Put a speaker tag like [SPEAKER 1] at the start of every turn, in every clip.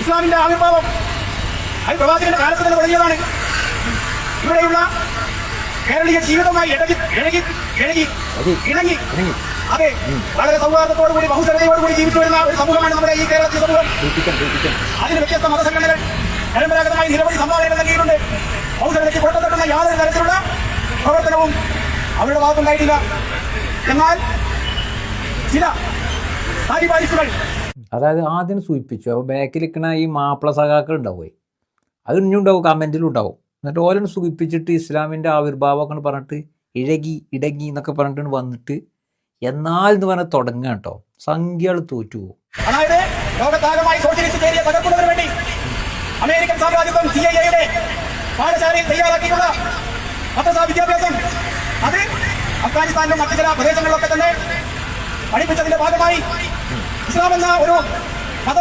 [SPEAKER 1] ഇസ്ലാമിന്റെ ആവിർഭാവം അത് പ്രവാചകന്റെ കാലത്ത് തന്നെ തുടങ്ങിയതാണ്. ഇവിടെയുള്ള കേരളീയ ജീവിതമായി ഇടകി ഇഴകി ഇഴകി ഇണങ്ങി. അതെ വളരെ സൗഹാർദ്ദത്തോടുകൂടി ബഹുസരതയോടുകൂടി ജീവിച്ചു വരുന്ന ഒരു സമൂഹമാണ് നമ്മുടെ ഈ കേരളത്തിലെ സമൂഹം. അതിന് വ്യത്യസ്ത മതസംഘടനകൾ പരമ്പരാഗതമായി നിരവധി സംഭാവനകൾ നൽകിയിട്ടുണ്ട്. ബഹുസരതയ്ക്ക് പുറത്തെത്തുന്ന യാതൊരു തരത്തിലുള്ള പ്രവർത്തനവും അവരുടെ ഭാഗത്തുണ്ടായിട്ടില്ല. എന്നാൽ ചില താലിബാനിസ്റ്റുകൾ
[SPEAKER 2] അതായത് ആദ്യം സൂചിപ്പിച്ചു അപ്പോൾ ബാക്കിൽ നിൽക്കുന്ന ഈ മാപ്പിള സഖാക്കൾ ഉണ്ടാവുമേ അത് ഇനിയും ഉണ്ടാവും കമന്റിലും എന്നിട്ട് ഓരോന്ന് സൂചിപ്പിച്ചിട്ട് ഇസ്ലാമിന്റെ ആവിർഭാവമൊക്കെ പറഞ്ഞിട്ട് ഇഴകി ഇടങ്ങി എന്നൊക്കെ പറഞ്ഞിട്ട് വന്നിട്ട് എന്നാൽ എന്ന് പറഞ്ഞാൽ തുടങ്ങുക കേട്ടോ. സംഖ്യകൾ തോറ്റു പോകും.
[SPEAKER 1] അമേരിക്കൻ സാമ്രാജ്യത്വം സി ഐ എയുടെ പാഠശാലയിൽ വിദ്യാഭ്യാസം. അത് അഫ്ഗാനിസ്ഥാനിലും മറ്റു ചില പ്രദേശങ്ങളിലൊക്കെ തന്നെ പഠിപ്പിച്ചതിന്റെ ഭാഗമായി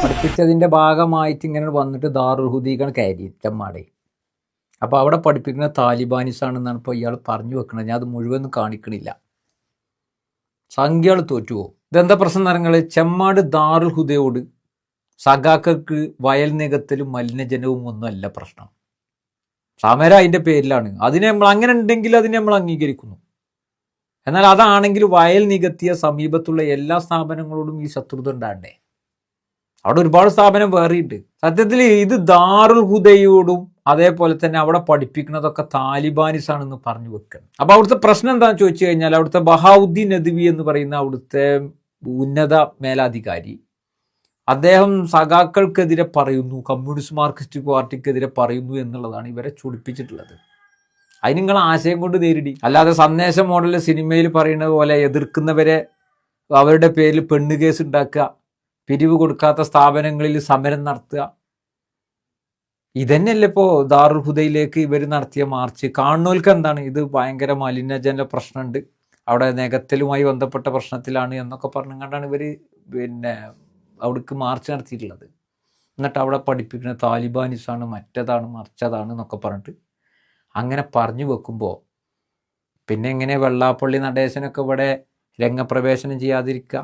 [SPEAKER 2] പഠിപ്പിച്ചതിന്റെ ഭാഗമായിട്ട് ഇങ്ങനെ വന്നിട്ട് ദാറുഹുദീക്കാണ് കയറി ചെമ്മാടെ അപ്പോൾ അവിടെ പഠിപ്പിക്കുന്ന താലിബാനിസാണെന്നാണ് ഇപ്പോൾ ഇയാൾ പറഞ്ഞു വെക്കുന്നത് ഞാൻ അത് മുഴുവൻ കാണിക്കണില്ല. സംഖ്യകൾ തോറ്റുപോകും ഇതെന്താ പ്രശ്നം നിറങ്ങൾ ചെമ്മാട് ദാറുൽ ഹുദയോട് സഖാക്കൾക്ക് വയൽ നികത്തലും മലിനജനവും ഒന്നുമല്ല പ്രശ്നം. സമരം അതിന്റെ പേരിലാണ്. അതിനെ നമ്മൾ അങ്ങനെ ഉണ്ടെങ്കിൽ അതിനെ നമ്മൾ അംഗീകരിക്കുന്നു. എന്നാൽ അതാണെങ്കിൽ വയൽ നികത്തിയ സമീപത്തുള്ള എല്ലാ സ്ഥാപനങ്ങളോടും ഈ ശത്രുത ഉണ്ടാണ്ടേ അവിടെ ഒരുപാട് സ്ഥാപനം വേറിയിട്ട് സത്യത്തിൽ ഇത് ദാറുൽ ഹുദയോടും അതേപോലെ തന്നെ അവിടെ പഠിപ്പിക്കുന്നതൊക്കെ താലിബാനിസ് ആണെന്ന് പറഞ്ഞു വെക്കണം. അപ്പൊ അവിടുത്തെ പ്രശ്നം എന്താണെന്ന് ചോദിച്ചു കഴിഞ്ഞാൽ അവിടുത്തെ ബഹാവുദ്ദീൻ നദ്വി എന്ന് പറയുന്ന അവിടുത്തെ ഉന്നത മേലാധികാരി അദ്ദേഹം സഖാക്കൾക്കെതിരെ പറയുന്നു കമ്മ്യൂണിസ്റ്റ് മാർക്സിസ്റ്റ് പാർട്ടിക്കെതിരെ പറയുന്നു എന്നുള്ളതാണ് ഇവരെ ചൊടിപ്പിച്ചിട്ടുള്ളത്. അതിന് നിങ്ങൾ ആശയം കൊണ്ട് നേരിടി. അല്ലാതെ സന്ദേശ മോഡൽ സിനിമയിൽ പറയുന്നത് പോലെ എതിർക്കുന്നവരെ അവരുടെ പേരിൽ പെണ്ണ് കേസ് ഉണ്ടാക്കുക പിരിവ് കൊടുക്കാത്ത സ്ഥാപനങ്ങളിൽ സമരം നടത്തുക. ഇതന്നെയല്ലേ ഇപ്പോൾ ദാറുൽ ഹുദയിലേക്ക് ഇവർ നടത്തിയ മാർച്ച്. കാണുന്നവർക്ക് എന്താണ്? ഇത് ഭയങ്കര മലിനജന പ്രശ്നമുണ്ട്. അവിടെ നികത്തലുമായി ബന്ധപ്പെട്ട പ്രശ്നത്തിലാണ് എന്നൊക്കെ പറഞ്ഞുകൊണ്ടാണ് ഇവർ പിന്നെ അവിടേക്ക് മാർച്ച് നടത്തിയിട്ടുള്ളത്. എന്നിട്ട് അവിടെ പഠിപ്പിക്കുന്ന താലിബാനിസാണ് മറ്റതാണ് മറിച്ചതാണ് എന്നൊക്കെ പറഞ്ഞിട്ട് അങ്ങനെ പറഞ്ഞു വെക്കുമ്പോൾ പിന്നെ എങ്ങനെ വെള്ളാപ്പള്ളി നടേശനൊക്കെ ഇവിടെ രംഗപ്രവേശനം ചെയ്യാതിരിക്കുക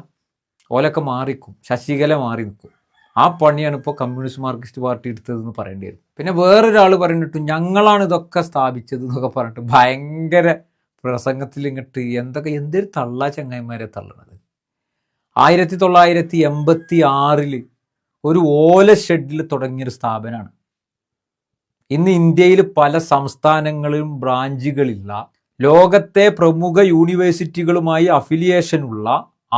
[SPEAKER 2] ഓലൊക്കെ മാറിക്കും ശശികല മാറി നിൽക്കും ആ പണിയാണ് ഇപ്പോൾ കമ്മ്യൂണിസ്റ്റ് മാർക്സിസ്റ്റ് പാർട്ടി എടുത്തതെന്ന് പറയേണ്ടി വരും. പിന്നെ വേറൊരാൾ പറഞ്ഞിട്ട് ഞങ്ങളാണ് ഇതൊക്കെ സ്ഥാപിച്ചത് എന്നൊക്കെ പറഞ്ഞിട്ട് ഭയങ്കര പ്രസംഗത്തിൽ ഇങ്ങോട്ട് എന്തൊക്കെ എന്തൊരു തള്ള ചങ്ങായിമാരെ തള്ളണത്. ആയിരത്തി തൊള്ളായിരത്തി എൺപത്തി ആറിൽ ഒരു ഓല ഷെഡിൽ തുടങ്ങിയൊരു സ്ഥാപനമാണ് ഇന്ന് ഇന്ത്യയിൽ പല സംസ്ഥാനങ്ങളിലും ബ്രാഞ്ചുകളില്ല ലോകത്തെ പ്രമുഖ യൂണിവേഴ്സിറ്റികളുമായി അഫിലിയേഷനുള്ള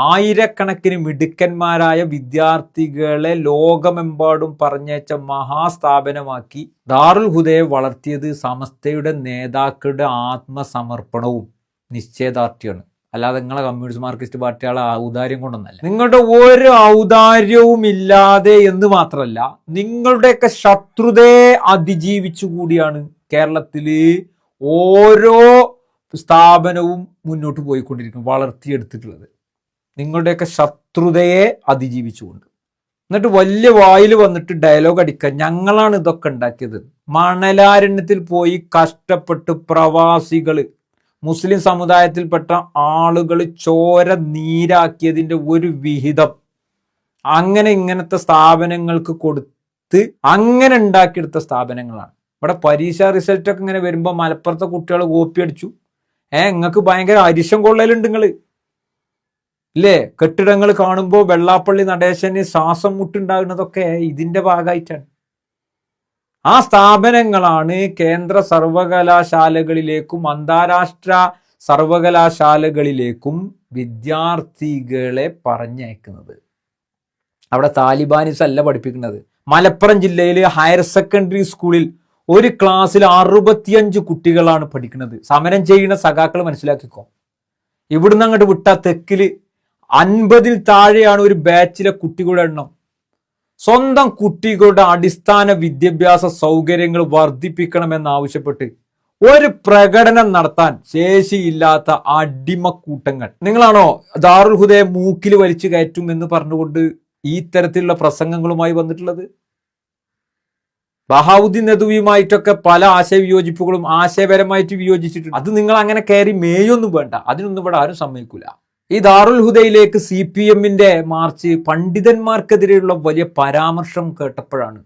[SPEAKER 2] ആയിരക്കണക്കിന് മിടുക്കന്മാരായ വിദ്യാർത്ഥികളെ ലോകമെമ്പാടും പറഞ്ഞേച്ച മഹാസ്ഥാപനമാക്കി ദാറുൽ ഹുദയെ വളർത്തിയത് സമസ്തയുടെ നേതാക്കളുടെ ആത്മസമർപ്പണവും നിശ്ചയദാർഢ്യമാണ്. അല്ലാതെ നിങ്ങളെ കമ്മ്യൂണിസ്റ്റ് മാർക്സിസ്റ്റ് പാർട്ടികളെ ഔദാര്യം കൊണ്ടൊന്നല്ല. നിങ്ങളുടെ ഒരു ഔദാര്യവും ഇല്ലാതെ എന്ന് മാത്രമല്ല നിങ്ങളുടെയൊക്കെ ശത്രുതയെ അതിജീവിച്ചു കൂടിയാണ് കേരളത്തിൽ ഓരോ സ്ഥാപനവും മുന്നോട്ട് പോയിക്കൊണ്ടിരിക്കും വളർത്തിയെടുത്തിട്ടുള്ളത്. നിങ്ങളുടെയൊക്കെ ശത്രുതയെ അതിജീവിച്ചുകൊണ്ട്. എന്നിട്ട് വലിയ വായിൽ വന്നിട്ട് ഡയലോഗ് അടിക്കുക ഞങ്ങളാണ് ഇതൊക്കെ ഉണ്ടാക്കിയത്. മണലാരണ്യത്തിൽ പോയി കഷ്ടപ്പെട്ട് പ്രവാസികൾ മുസ്ലിം സമുദായത്തിൽപ്പെട്ട ആളുകൾ ചോര നീരാക്കിയതിന്റെ ഒരു വിഹിതം. അങ്ങനെ ഇങ്ങനത്തെ സ്ഥാപനങ്ങൾക്ക് കൊടുത്ത് അങ്ങനെ ഉണ്ടാക്കിയെടുത്ത സ്ഥാപനങ്ങളാണ്. ഇവിടെ പരീക്ഷ റിസൾട്ടൊക്കെ ഇങ്ങനെ വരുമ്പോൾ മലപ്പുറത്തെ കുട്ടികൾ കോപ്പി അടിച്ചു. ഏ നിങ്ങൾക്ക് ഭയങ്കര അരിശം കൊള്ളലുണ്ട് നിങ്ങൾ ഇല്ലേ? കെട്ടിടങ്ങൾ കാണുമ്പോൾ വെള്ളാപ്പള്ളി നടേശന് ശ്വാസം മുട്ടുണ്ടാകുന്നതൊക്കെ ഇതിന്റെ ഭാഗമായിട്ടാണ്. ആ സ്ഥാപനങ്ങളാണ് കേന്ദ്ര സർവകലാശാലകളിലേക്കും അന്താരാഷ്ട്ര സർവകലാശാലകളിലേക്കും വിദ്യാർത്ഥികളെ പറഞ്ഞയക്കുന്നത്. അവിടെ താലിബാനിസ് അല്ല പഠിപ്പിക്കുന്നത്. മലപ്പുറം ജില്ലയിലെ ഹയർ സെക്കൻഡറി സ്കൂളിൽ ഒരു ക്ലാസ്സിൽ അറുപത്തിയഞ്ച് കുട്ടികളാണ് പഠിക്കുന്നത്. സമരം ചെയ്യുന്ന സഖാക്കൾ മനസ്സിലാക്കിക്കോ. ഇവിടുന്ന് അങ്ങോട്ട് വിട്ട തെക്കിൽ അൻപതിൽ താഴെയാണ് ഒരു ബാച്ചിലെ കുട്ടികളുടെ എണ്ണം. സ്വന്തം കുട്ടികളുടെ അടിസ്ഥാന വിദ്യാഭ്യാസ സൗകര്യങ്ങൾ വർദ്ധിപ്പിക്കണമെന്നാവശ്യപ്പെട്ട് ഒരു പ്രകടനം നടത്താൻ ശേഷിയില്ലാത്ത അടിമക്കൂട്ടങ്ങൾ. നിങ്ങളാണോ ദാറുൽ ഹുദയെ മൂക്കിൽ വലിച്ചു കയറ്റും എന്ന് പറഞ്ഞുകൊണ്ട് ഈ തരത്തിലുള്ള പ്രസംഗങ്ങളുമായി വന്നിട്ടുള്ളത്? ബഹാവുദ്ദീൻ നദുവിയുമായിട്ടൊക്കെ പല ആശയവിയോജിപ്പുകളും ആശയപരമായിട്ട് വിയോജിച്ചിട്ടുണ്ട്. അത് നിങ്ങൾ അങ്ങനെ കയറി മേയൊന്നും വേണ്ട. അതിനൊന്നും ഇവിടെ ആരും സമ്മതിക്കൂല. ഈ ദാറുൽ ഹുദയിലേക്ക് സി പി എമ്മിന്റെ മാർച്ച് പണ്ഡിതന്മാർക്കെതിരെയുള്ള വലിയ പരാമർശം കേട്ടപ്പോഴാണ്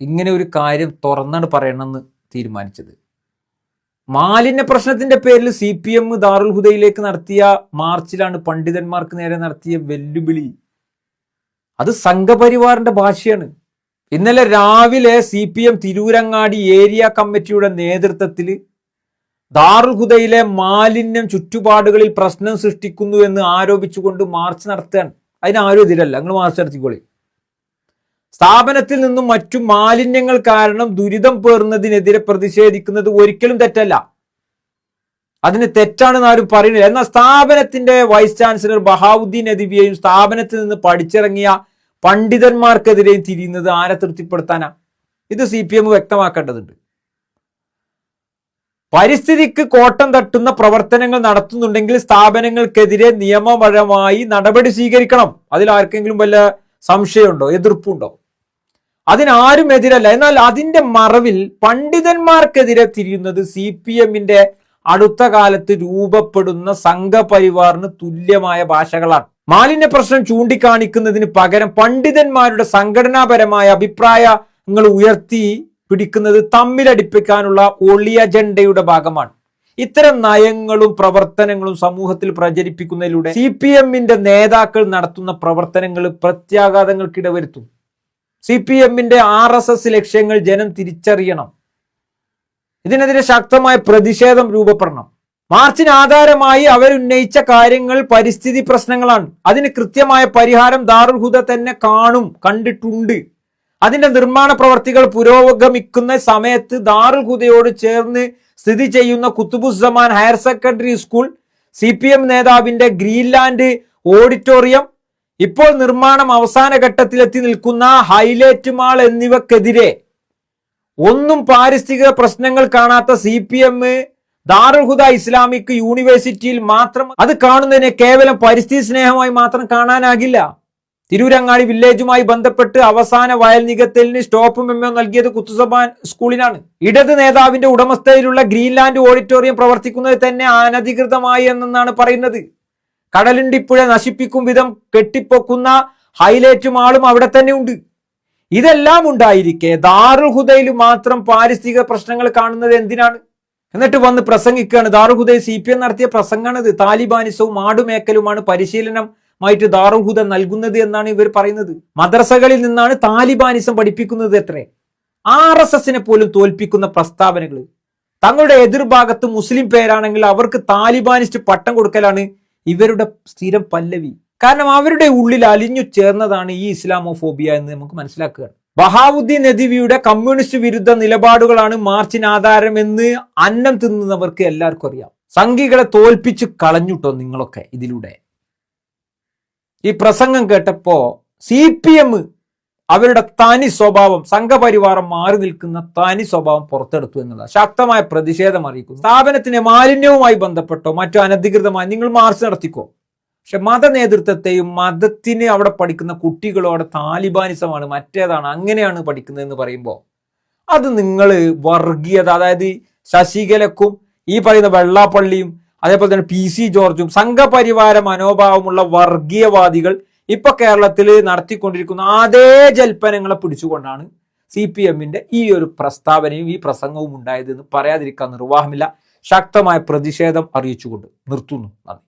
[SPEAKER 2] ഇങ്ങനെ ഒരു കാര്യം തുറന്നാണ് പറയണമെന്ന് തീരുമാനിച്ചത്. മാലിന്യ പ്രശ്നത്തിന്റെ പേരിൽ സി പി എം ദാറുൽ ഹുദയിലേക്ക് നടത്തിയ മാർച്ചിലാണ് പണ്ഡിതന്മാർക്ക് നേരെ നടത്തിയ വെല്ലുവിളി. അത് സംഘപരിവാറിന്റെ ഭാഷയാണ്. ഇന്നലെ രാവിലെ C P M Tirurangadi area കമ്മിറ്റിയുടെ നേതൃത്വത്തിൽ ദാറുൽ ഹുദയിലെ മാലിന്യം ചുറ്റുപാടുകളിൽ പ്രശ്നം സൃഷ്ടിക്കുന്നു എന്ന് ആരോപിച്ചുകൊണ്ട് മാർച്ച് നടത്തുകയാണ്. അതിന് ആരും എതിരല്ല. നിങ്ങൾ മാർച്ച് നടത്തിക്കോളി. സ്ഥാപനത്തിൽ നിന്നും മറ്റു മാലിന്യങ്ങൾ കാരണം ദുരിതം പേറുന്നതിനെതിരെ പ്രതിഷേധിക്കുന്നത് ഒരിക്കലും തെറ്റല്ല. അതിന് തെറ്റാണെന്ന് ആരും പറയുന്നില്ല. എന്നാൽ സ്ഥാപനത്തിന്റെ വൈസ് ചാൻസലർ ബഹാവുദ്ദീൻ നദിവിയെയും സ്ഥാപനത്തിൽ നിന്ന് പഠിച്ചിറങ്ങിയ പണ്ഡിതന്മാർക്കെതിരെയും തിരിയുന്നത് ആരെ തൃപ്തിപ്പെടുത്താനാ? ഇത് സി വ്യക്തമാക്കേണ്ടതുണ്ട്. പരിസ്ഥിതിക്ക് കോട്ടം തട്ടുന്ന പ്രവർത്തനങ്ങൾ നടത്തുന്നുണ്ടെങ്കിൽ സ്ഥാപനങ്ങൾക്കെതിരെ നിയമപരമായി നടപടി സ്വീകരിക്കണം. അതിൽ ആർക്കെങ്കിലും വല്ല സംശയമുണ്ടോ? എതിർപ്പുണ്ടോ? അതിനാരും എതിരല്ല എന്നാൽ അതിന്റെ മറവിൽ പണ്ഡിതന്മാർക്കെതിരെ തിരിയുന്നത് സി പി എമ്മിന്റെ അടുത്ത കാലത്ത് രൂപപ്പെടുന്ന സംഘപരിവാറിന് തുല്യമായ ഭാഷകളാണ്. മാലിന്യ പ്രശ്നം ചൂണ്ടിക്കാണിക്കുന്നതിന് പകരം പണ്ഡിതന്മാരുടെ സംഘടനാപരമായ അഭിപ്രായങ്ങൾ ഉയർത്തി പിടിക്കുന്നത് തമ്മിലടിപ്പിക്കാനുള്ള ഒളി അജണ്ടയുടെ ഭാഗമാണ്. ഇത്തരം നയങ്ങളും പ്രവർത്തനങ്ങളും സമൂഹത്തിൽ പ്രചരിപ്പിക്കുന്നതിലൂടെ സി പി എമ്മിന്റെ നേതാക്കൾ നടത്തുന്ന പ്രവർത്തനങ്ങൾ പ്രത്യാഘാതങ്ങൾക്കിട വരുത്തും. സി പി എമ്മിന്റെ ആർ എസ് എസ് ലക്ഷ്യങ്ങൾ ജനം തിരിച്ചറിയണം. ഇതിനെതിരെ ശക്തമായ പ്രതിഷേധം രൂപപ്പെടണം. മാർച്ചിന് ആധാരമായി അവരുന്നയിച്ച കാര്യങ്ങൾ പരിസ്ഥിതി പ്രശ്നങ്ങളാണ്. അതിന് കൃത്യമായ പരിഹാരം ദാറുൽഹുദ തന്നെ കാണും കണ്ടിട്ടുണ്ട്. അതിന്റെ നിർമ്മാണ പ്രവർത്തികൾ പുരോഗമിക്കുന്ന സമയത്ത് ദാറുൽ ഹുദയോട് ചേർന്ന് സ്ഥിതി ചെയ്യുന്ന Qutubuzzaman higher secondary school C P M നേതാവിന്റെ ഗ്രീൻലാൻഡ് ഓഡിറ്റോറിയം ഇപ്പോൾ നിർമ്മാണം അവസാന ഘട്ടത്തിലെത്തി നിൽക്കുന്ന ഹൈലൈറ്റ് മാൾ എന്നിവക്കെതിരെ ഒന്നും പാരിസ്ഥിതിക പ്രശ്നങ്ങൾ കാണാത്ത C P M Darul Huda Islamic യൂണിവേഴ്സിറ്റിയിൽ മാത്രം അത് കാണുന്നതിനെ കേവലം പരിസ്ഥിതി സ്നേഹമായി മാത്രം കാണാനാകില്ല. തിരൂരങ്ങാടി വില്ലേജുമായി ബന്ധപ്പെട്ട് അവസാന വയൽ നികത്തലിന് സ്റ്റോപ്പ് മെമ്മോ നൽകിയത് കുത്തുസഭ സ്കൂളിനാണ്. ഇടത് നേതാവിന്റെ ഉടമസ്ഥയിലുള്ള ഗ്രീൻലാൻഡ് ഓഡിറ്റോറിയം പ്രവർത്തിക്കുന്നത് തന്നെ അനധികൃതമായി എന്നാണ് പറയുന്നത്. കടലിണ്ടിപ്പുഴ നശിപ്പിക്കും വിധം കെട്ടിപ്പൊക്കുന്ന ഹൈലൈറ്റ് മാളും അവിടെ തന്നെ ഉണ്ട്. ഇതെല്ലാം ഉണ്ടായിരിക്കെ ദാറുഹുദയിൽ മാത്രം പാരിസ്ഥിതിക പ്രശ്നങ്ങൾ കാണുന്നത് എന്തിനാണ്? എന്നിട്ട് വന്ന് പ്രസംഗിക്കുകയാണ് ദാറുൽ ഹുദയിൽ സി പി എം നടത്തിയ പ്രസംഗമാണിത് താലിബാനിസവും ആടുമേക്കലുമാണ് പരിശീലനമായിട്ട് ദാറുൽ ഹുദ നൽകുന്നത് എന്നാണ് ഇവർ പറയുന്നത്. മദ്രസകളിൽ നിന്നാണ് താലിബാനിസം പഠിപ്പിക്കുന്നത് എത്രേ? ആർ എസ് എസിനെ പോലും തോൽപ്പിക്കുന്ന പ്രസ്താവനകൾ തങ്ങളുടെ എതിർഭാഗത്ത് മുസ്ലിം പേരാണെങ്കിൽ അവർക്ക് താലിബാനിസ്റ്റ് പട്ടം കൊടുക്കലാണ് ഇവരുടെ സ്ഥിരം പല്ലവി. കാരണം അവരുടെ ഉള്ളിൽ അലിഞ്ഞു ചേർന്നതാണ് ഈ ഇസ്ലാമോഫോബിയ എന്ന് നമുക്ക് മനസ്സിലാക്കുക ബഹാവുദ്ദീൻ നദിവിയുടെ കമ്മ്യൂണിസ്റ്റ് വിരുദ്ധ നിലപാടുകളാണ് മാർച്ചിന് ആധാരം എന്ന് അന്നം തിന്നുന്നവർക്ക് എല്ലാവർക്കും അറിയാം. സംഘികളെ തോൽപ്പിച്ച് കളഞ്ഞുട്ടോ നിങ്ങളൊക്കെ ഇതിലൂടെ. ഈ പ്രസംഗം കേട്ടപ്പോ സി പി എം അവരുടെ തനി സ്വഭാവം സംഘപരിവാരം മാറി നിൽക്കുന്ന തനി സ്വഭാവം പുറത്തെടുത്തു എന്നുള്ളത് ശക്തമായ പ്രതിഷേധം അറിയിക്കുന്നു. സ്ഥാപനത്തിന് മാലിന്യവുമായി ബന്ധപ്പെട്ടോ മറ്റോ അനധികൃതമായി നിങ്ങൾ മാർച്ച് നടത്തിക്കോ? പക്ഷെ മത നേതൃത്വത്തെയും മതത്തിന് അവിടെ പഠിക്കുന്ന കുട്ടികളോട് താലിബാനിസമാണ് മറ്റേതാണ് അങ്ങനെയാണ് പഠിക്കുന്നത് എന്ന് പറയുമ്പോൾ അത് നിങ്ങൾ വർഗീയത അതായത് ശശികലക്കും ഈ പറയുന്ന വെള്ളാപ്പള്ളിയും അതേപോലെ തന്നെ പി സി ജോർജും സംഘപരിവാര മനോഭാവമുള്ള വർഗീയവാദികൾ ഇപ്പൊ കേരളത്തിൽ നടത്തിക്കൊണ്ടിരിക്കുന്ന അതേ ജൽപ്പനങ്ങളെ പിടിച്ചുകൊണ്ടാണ് സി പി എമ്മിന്റെ ഈ ഒരു പ്രസ്താവനയും ഈ പ്രസംഗവും ഉണ്ടായത് എന്ന് പറയാതിരിക്കാൻ നിർവാഹമില്ല. ശക്തമായ പ്രതിഷേധം അറിയിച്ചുകൊണ്ട് നിർത്തുന്നു. നന്ദി.